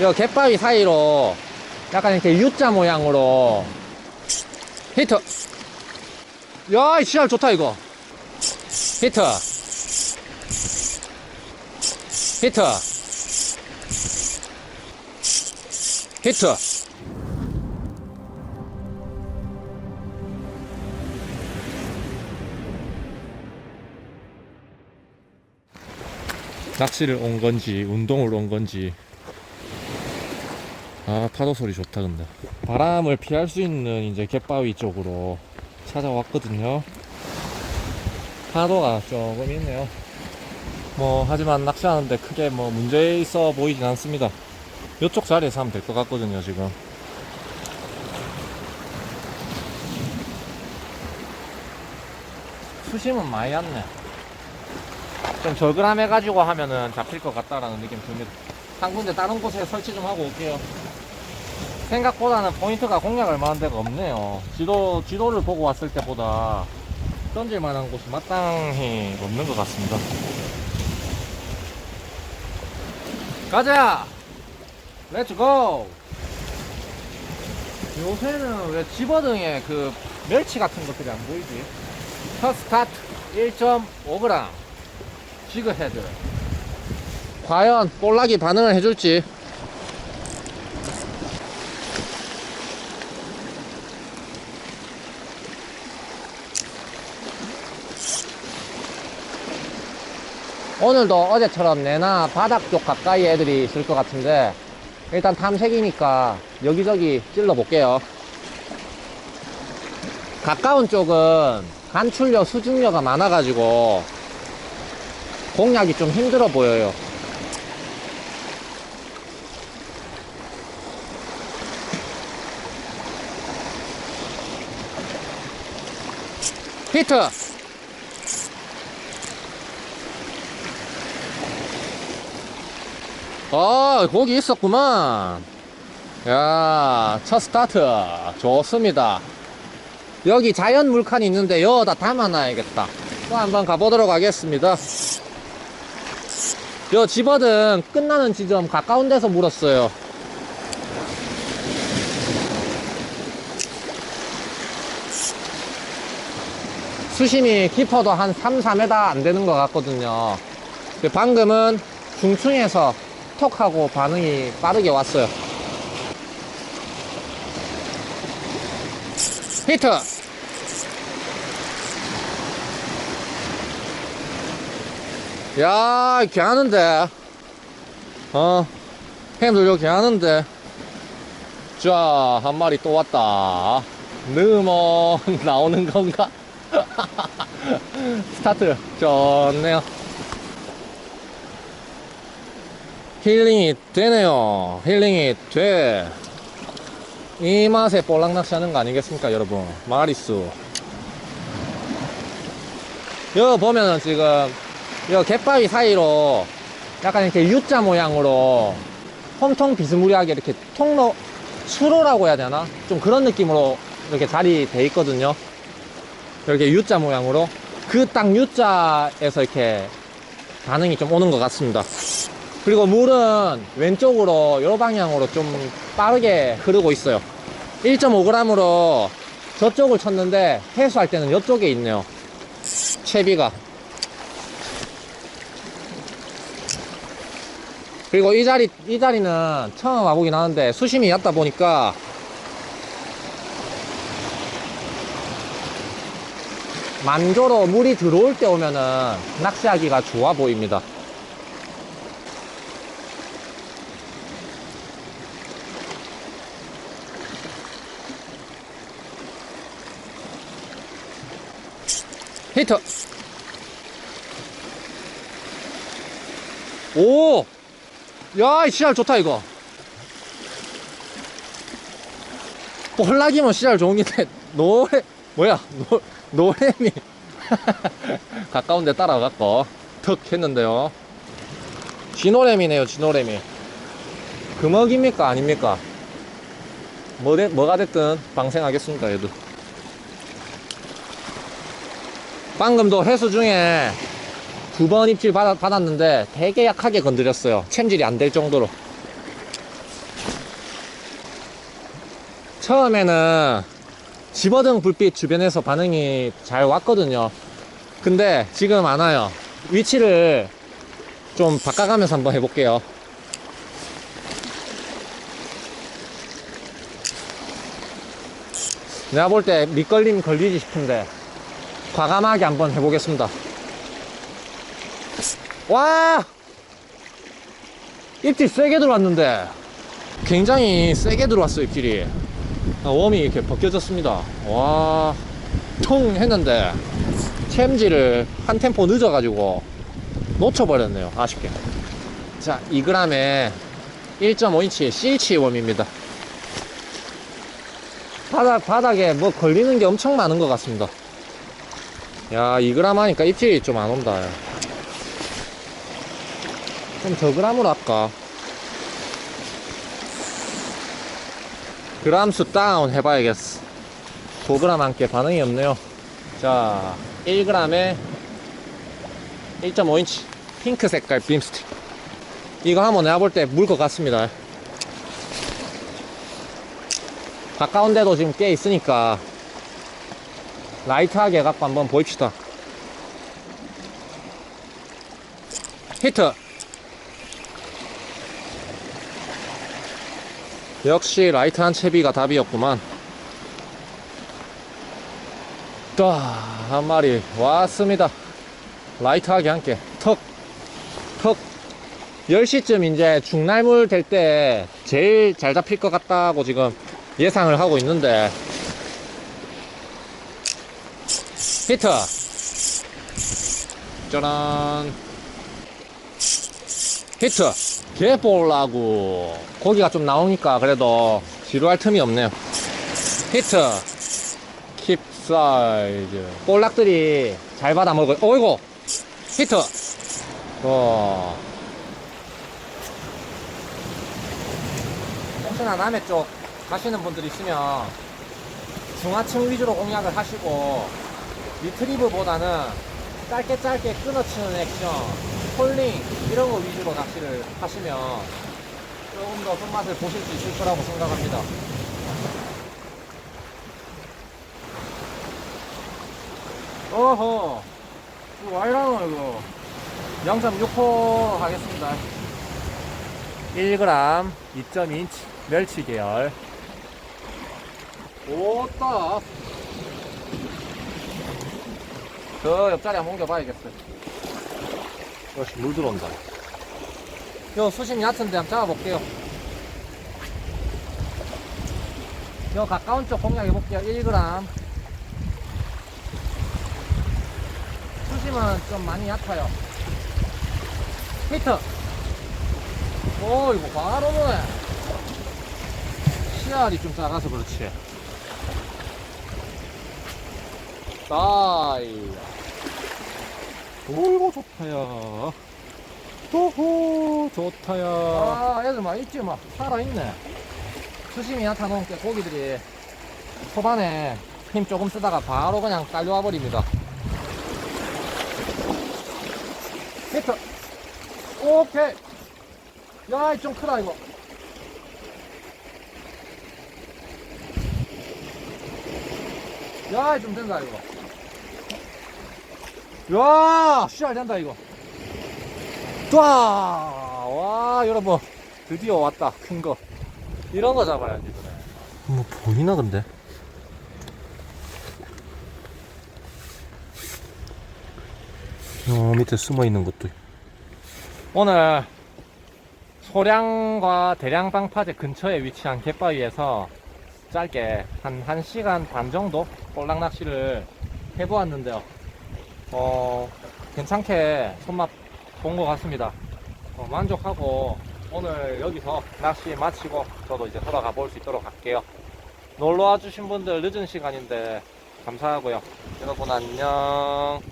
이 갯바위 사이로 약간 이렇게 U자 모양으로 히트. 야, 이 씨알 좋다, 이거. 히트. 히트. 히트. 낚시를 온 건지 운동을 온 건지 아 파도 소리 좋다 근데. 바람을 피할 수 있는 이제 갯바위 쪽으로 찾아왔거든요. 파도가 조금 있네요. 뭐 하지만 낚시하는데 크게 뭐 문제 있어 보이진 않습니다. 이쪽 자리에서 하면 될 것 같거든요 지금. 수심은 많이 왔네. 좀 절그람 해가지고 하면은 잡힐 것 같다라는 느낌 듭니다. 한 군데 다른 곳에 설치 좀 하고 올게요. 생각보다는 포인트가 공략 얼마한 데가 없네요. 지도, 지도를 보고 왔을 때보다 던질 만한 곳이 마땅히 없는 것 같습니다. 가자! 렛츠 고! 요새는 왜 집어등에 그 멸치 같은 것들이 안 보이지? 첫 스타트 1.5g 지그 헤드. 과연 볼락이 반응을 해줄지. 오늘도 어제처럼 내나 바닥 쪽 가까이 애들이 있을 것 같은데 일단 탐색이니까 여기저기 찔러 볼게요. 가까운 쪽은 간출력, 수중력가 많아 가지고 공략이 좀 힘들어 보여요. 히트! 아, 거기 있었구만. 야, 첫 스타트. 좋습니다. 여기 자연 물칸이 있는데, 여다 담아놔야겠다. 또 한번 가보도록 하겠습니다. 요 집어등 끝나는 지점 가까운 데서 물었어요. 수심이 깊어도 한 3, 4m 안 되는 것 같거든요. 방금은 중층에서 톡 하고 반응이 빠르게 왔어요. 히트! 야, 개하는데. 어, 여기 개하는데. 자, 한 마리 또 왔다. 느머 나오는 건가? 스타트 좋네요. 힐링이 되네요. 힐링이 돼. 이 맛에 볼락 낚시하는 거 아니겠습니까, 여러분? 마리수. 여기 보면은 지금 이 갯바위 사이로 약간 이렇게 U자 모양으로 홈통 비스무리하게 이렇게 통로 수로라고 해야 되나? 좀 그런 느낌으로 이렇게 자리 돼 있거든요. 이렇게 U자 모양으로 그 딱 U자에서 이렇게 반응이 좀 오는 것 같습니다. 그리고 물은 왼쪽으로 요 방향으로 좀 빠르게 흐르고 있어요. 1.5g으로 저쪽을 쳤는데 해수할 때는 이쪽에 있네요. 채비가 그리고 이 자리, 이 자리는 처음 와보긴 하는데 수심이 얕다 보니까 만조로 물이 들어올 때 오면은 낚시하기가 좋아 보입니다. 히트! 오! 야, 이 씨알 좋다, 이거. 볼락이면 씨알 좋은 게, 노래, 뭐야, 노, 노래미. 가까운 데 따라갔고, 턱 했는데요. 진노래미네요, 진노래미. 금어기입니까? 아닙니까? 뭐, 되, 뭐가 됐든 방생하겠습니다, 얘도. 방금도 회수 중에 두 번 입질 받았, 받았는데 되게 약하게 건드렸어요. 챔질이 안 될 정도로. 처음에는 집어등 불빛 주변에서 반응이 잘 왔거든요. 근데 지금 안 와요. 위치를 좀 바꿔가면서 한번 해볼게요. 내가 볼 때 밑걸림 걸리지 싶은데 과감하게 한번 해보겠습니다. 와! 입질 세게 들어왔는데. 굉장히 세게 들어왔어요 입질이. 아, 웜이 이렇게 벗겨졌습니다. 와통 했는데 챔질을 한 템포 늦어가지고 놓쳐버렸네요 아쉽게. 자 2g에 1.5인치 실치 웜입니다. 바닥, 바닥에 뭐 걸리는 게 엄청 많은 것 같습니다 야 2g 하니까 입질이 좀 안 온다 좀더 그람으로 할까? 그람수 다운 해봐야겠어. 5g 함께 반응이 없네요. 자 1g에 1.5인치 핑크 색깔 빔스틱. 이거 한번 내가 볼 때 물 것 같습니다. 가까운 데도 지금 꽤 있으니까 라이트하게 해갖고 한번 보입시다 히트 역시 라이트한 채비가 답이었구만. 또, 한 마리 왔습니다. 라이트하게 함께 턱, 턱. 10시쯤 이제 중날물 될 때 제일 잘 잡힐 것 같다고 지금 예상을 하고 있는데. 히트! 짜란. 히트! 개볼라고 고기가 좀 나오니까 그래도 지루할 틈이 없네요 히트 킵 사이즈 볼락들이 잘 받아 먹어요 어이구 히트 어. 혹시나 남해 쪽 가시는 분들 있으면 중하층 위주로 공략을 하시고 리트리브보다는 짧게 짧게 끊어치는 액션 폴링 이런 거 위주로 낚시를 하시면 조금 더 손맛을 보실 수 있을 거라고 생각합니다. 어허, 이거 와이라노 이거 0.6호 하겠습니다. 1g 2.2인치 멸치 계열. 오따. 저 옆자리 한번 옮겨봐야겠어요. 역시 물 들어온다. 요 수심 얕은데 한번 잡아볼게요. 요 가까운 쪽 공략해볼게요. 1g. 수심은 좀 많이 얕아요. 히트! 오, 이거 바로 노네. 씨알이 좀 작아서 그렇지. 다이. 오이고 좋다야. 호호 좋다야. 아 애들 막 있지 막. 살아있네. 수심이 얕아놓은 게 고기들이 초반에 힘 조금 쓰다가 바로 그냥 딸려와 버립니다. 히트 오케이. 야 좀 크다 이거. 야 좀 된다 이거 야, 씨알 된다, 이거. 와, 와, 여러분. 드디어 왔다, 큰 거. 이런 거 잡아야지, 그래. 뭐, 보이나, 근데? 어, 밑에 숨어 있는 것도. 오늘 소량과 대량 방파제 근처에 위치한 갯바위에서 짧게 한 1시간 반 정도 볼락 낚시를 해보았는데요. 어, 괜찮게 손맛 본 것 같습니다. 어, 만족하고 오늘 여기서 낚시 마치고 저도 이제 돌아가 볼 수 있도록 할게요. 놀러 와 주신 분들 늦은 시간인데 감사하고요. 여러분 안녕.